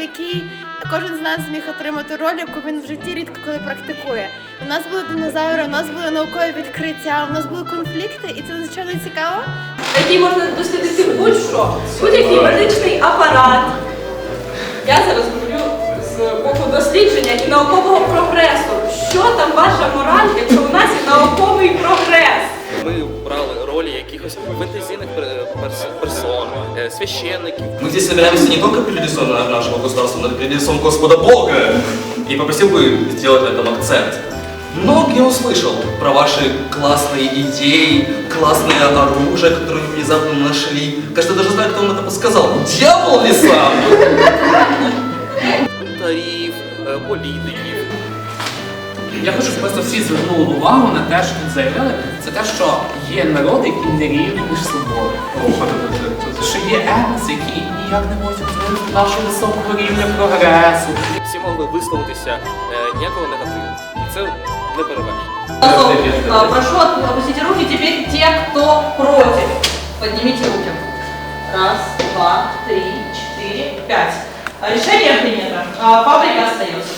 який кожен з нас зміг отримати роль, яку він в житті рідко коли практикує. У нас були динозаври, у нас були наукові відкриття, у нас були конфлікти, і це надзвичайно цікаво. який можна дослідити будь-що, будь-який медичний апарат. Я зараз говорю з боку дослідження і наукового прогресу. Що там ваша мораль, якщо у нас є науковий прогрес? Ми брали ролі якихось фентезійних персон, е, священників. Мы здесь собираемся не только перед лицом на- нашего государства, но и перед лицом Господа Бога. И попросил бы сделать на этом акцент. Много я услышал про ваши классные идеи, классное оружие, которое вы внезапно нашли. Кажется, даже знаю, кто вам это подсказал. Дьявол ли сам? бунтарів, е, політиків. Я хочу, щоб просто всі звернули увагу на те, що тут заявили, це те, що є народи, які не рівні між собою. Що є етноси, які ніяк не можуть розвинути нашого високого рівня прогресу. Всі могли висловитися е, ніякого негативу. І це не перевершено. А, Прошу опустить руки теперь те, кто против. Поднимите руки. Раз, два, три, четыре, пять. А, Решение принято. А, Фабрика остается.